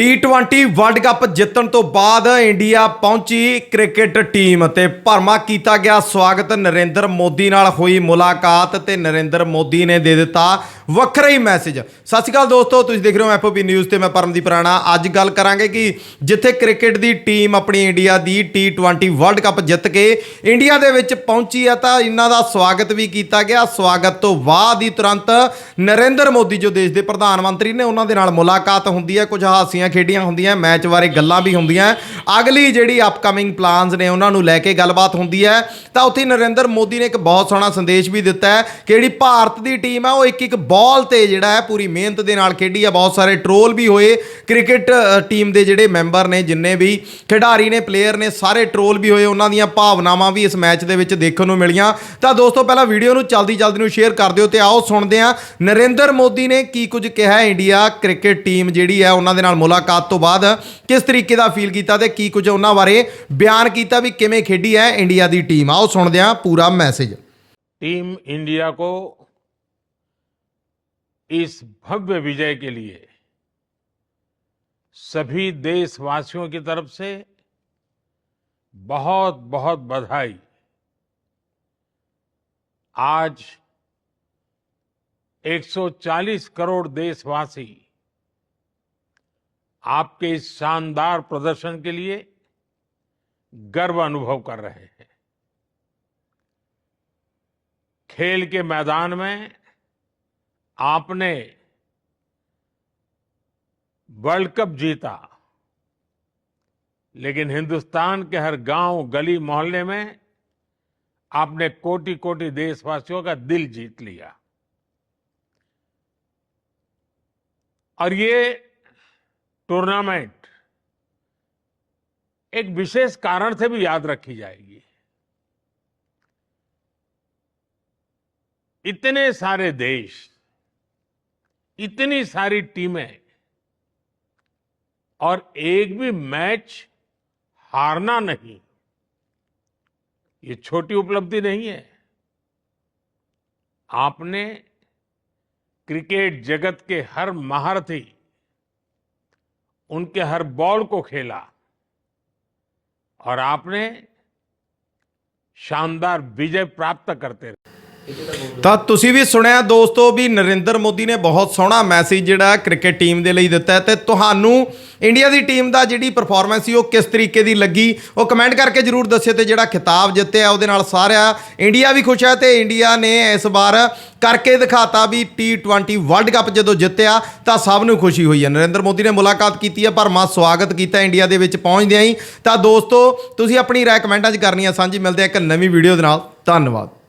T20 world cup ਜਿੱਤਣ ਤੋਂ ਬਾਅਦ ਇੰਡੀਆ ਪਹੁੰਚੀ ਕ੍ਰਿਕਟ ਟੀਮ ਤੇ ਭਰਮਾ ਕੀਤਾ ਗਿਆ ਸਵਾਗਤ। ਨਰਿੰਦਰ ਮੋਦੀ ਨਾਲ ਹੋਈ ਮੁਲਾਕਾਤ ਤੇ ਨਰਿੰਦਰ ਮੋਦੀ ਨੇ ਦੇ ਦਿੱਤਾ ਵੱਖਰਾ ਹੀ ਮੈਸੇਜ ਸਤਿ ਸ਼੍ਰੀ ਅਕਾਲ ਦੋਸਤੋ, ਤੁਸੀਂ ਦੇਖ ਰਹੇ ਹੋ ਐਫਓਪੀ ਨਿਊਜ਼ ਤੇ ਮੈਂ ਪਰਮਦੀਪ ਰਾਣਾ। ਅੱਜ ਗੱਲ ਕਰਾਂਗੇ ਕਿ ਜਿੱਥੇ ਕ੍ਰਿਕਟ ਦੀ ਟੀਮ ਆਪਣੀ ਇੰਡੀਆ ਦੀ T20 ਵਰਲਡ ਕੱਪ ਜਿੱਤ ਕੇ ਇੰਡੀਆ ਦੇ ਵਿੱਚ ਪਹੁੰਚੀ ਹੈ, ਤਾਂ ਇਹਨਾਂ ਦਾ ਸਵਾਗਤ ਵੀ ਕੀਤਾ ਗਿਆ। ਸਵਾਗਤ ਤੋਂ ਬਾਅਦ ਹੀ ਤੁਰੰਤ ਨਰਿੰਦਰ ਮੋਦੀ, ਜੋ ਦੇਸ਼ ਦੇ ਪ੍ਰਧਾਨ ਮੰਤਰੀ ਨੇ, ਉਹਨਾਂ ਦੇ ਨਾਲ ਮੁਲਾਕਾਤ ਹੁੰਦੀ ਹੈ। ਕੁਝ ਹਾਸੀਆਂ ਖੇਡੀਆਂ ਹੁੰਦੀਆਂ, ਮੈਚ ਬਾਰੇ ਗੱਲਾਂ ਵੀ ਹੁੰਦੀਆਂ। ਅਗਲੀ ਜਿਹੜੀ ਅਪਕਮਿੰਗ ਪਲਾਨਸ ਨੇ, ਉਹਨਾਂ ਨੂੰ ਲੈ ਕੇ ਗੱਲਬਾਤ ਹੁੰਦੀ ਹੈ। ਤਾਂ ਉੱਥੇ ਨਰਿੰਦਰ ਮੋਦੀ ਨੇ ਇੱਕ ਬਹੁਤ ਸੋਹਣਾ ਸੰਦੇਸ਼ ਵੀ ਦਿੱਤਾ ਹੈ ਕਿ ਜਿਹੜੀ ਭਾਰਤ ਦੀ ਟੀਮ ਹੈ, ਉਹ ਇੱਕ ਇੱਕ ਬਾਲ ਤੇ ਜਿਹੜਾ ਹੈ ਪੂਰੀ ਮਿਹਨਤ ਦੇ ਨਾਲ ਖੇਡੀ ਹੈ ਬਹੁਤ ਸਾਰੇ ਟਰੋਲ ਵੀ ਹੋਏ ਕ੍ਰਿਕਟ ਟੀਮ ਦੇ ਜਿਹੜੇ ਮੈਂਬਰ ਨੇ ਜਿੰਨੇ ਵੀ ਖਿਡਾਰੀ ਨੇ ਪਲੇਅਰ ਨੇ ਸਾਰੇ ਟਰੋਲ ਵੀ ਹੋਏ ਉਹਨਾਂ ਦੀਆਂ ਭਾਵਨਾਵਾਂ ਵੀ ਇਸ ਮੈਚ ਦੇ ਵਿੱਚ ਦੇਖਣ ਨੂੰ ਮਿਲੀਆਂ ਤਾਂ ਦੋਸਤੋ ਪਹਿਲਾਂ ਵੀਡੀਓ ਨੂੰ ਜਲਦੀ ਜਲਦੀ ਨੂੰ ਸ਼ੇਅਰ ਕਰ ਦਿਓ ਤੇ ਆਓ ਸੁਣਦੇ ਹਾਂ ਨਰਿੰਦਰ ਮੋਦੀ ਨੇ ਕੀ ਕੁਝ ਕਿਹਾ ਹੈ ਇੰਡੀਆ ਕ੍ਰਿਕਟ ਟੀਮ ਜਿਹੜੀ ਹੈ ਉਹਨਾਂ ਦੇ ਨਾਲ ਮੁਲਾਕਾਤ ਤੋਂ ਬਾਅਦ ਕਿਸ ਤਰੀਕੇ ਦਾ ਫੀਲ ਕੀਤਾ ਤੇ ਕੀ ਕੁਝ ਉਹਨਾਂ ਬਾਰੇ ਬਿਆਨ ਕੀਤਾ ਵੀ ਕਿਵੇਂ ਖੇਡੀ ਹੈ ਇੰਡੀਆ ਦੀ ਟੀਮ ਆਓ ਸੁਣਦੇ ਹਾਂ ਪੂਰਾ ਮੈਸੇਜ टीम इंडिया को इस भव्य विजय के लिए सभी देशवासियों की तरफ़ से बहुत बहुत बधाई। आज 140 करोड़ देशवासी आपके इस शानदार प्रदर्शन के लिए गर्व अनुभव कर रहे हैं। खेल के मैदान में आपने वर्ल्ड कप जीता, लेकिन हिंदुस्तान के हर गाँव गली मोहल्ले में आपने कोटि कोटि देशवासियों का दिल जीत लिया। और ये टूर्नामेंट एक विशेष कारण से भी याद रखी जाएगी। इतने सारे देश इतनी सारी टीमें और एक भी मैच हारना नहीं। ये छोटी उपलब्धि नहीं है। आपने क्रिकेट जगत के हर महारथी, उनके हर बॉल को खेला और आपने शानदार विजय प्राप्त करते रहे। ਤਾਂ ਤੁਸੀਂ ਵੀ ਸੁਣਿਆ ਦੋਸਤੋ ਵੀ ਨਰਿੰਦਰ ਮੋਦੀ ਨੇ ਬਹੁਤ ਸੋਹਣਾ ਮੈਸੇਜ ਜਿਹੜਾ ਕ੍ਰਿਕਟ ਟੀਮ ਦੇ ਲਈ ਦਿੱਤਾ ਹੈ ਤੇ ਤੁਹਾਨੂੰ ਇੰਡੀਆ ਦੀ ਟੀਮ ਦਾ ਜਿਹੜੀ ਪਰਫਾਰਮੈਂਸ ਸੀ ਉਹ ਕਿਸ ਤਰੀਕੇ ਦੀ ਲੱਗੀ? ਉਹ ਕਮੈਂਟ ਕਰਕੇ ਜਰੂਰ ਦੱਸਿਓ ਤੇ ਜਿਹੜਾ ਖਿਤਾਬ ਜਿੱਤਿਆ ਉਹਦੇ ਨਾਲ ਸਾਰਿਆ, ਇੰਡੀਆ ਵੀ ਖੁਸ਼ ਹੈ ਤੇ ਇੰਡੀਆ ਨੇ ਇਸ ਵਾਰ ਕਰਕੇ ਦਿਖਾਤਾ ਵੀ T20 ਵਰਲਡ ਕੱਪ ਜਦੋਂ ਜਿੱਤਿਆ ਤਾਂ ਸਭ ਨੂੰ ਖੁਸ਼ੀ ਹੋਈ ਹੈ। ਨਰਿੰਦਰ ਮੋਦੀ ਨੇ ਮੁਲਾਕਾਤ ਕੀਤੀ ਹੈ, ਭਰਮਾ ਸਵਾਗਤ ਕੀਤਾ ਇੰਡੀਆ ਦੇ ਵਿੱਚ ਪਹੁੰਚਦਿਆਂ ਹੀ। ਤਾਂ ਦੋਸਤੋ, ਤੁਸੀਂ ਆਪਣੀ ਰਾਏ ਕਮੈਂਟਾਂ 'ਚ ਕਰਨੀ ਹੈ ਸਾਂਝੀ। ਮਿਲਦੇ ਆ ਇੱਕ ਨਵੀਂ ਵੀਡੀਓ ਦੇ ਨਾਲ। ਧੰਨਵਾਦ।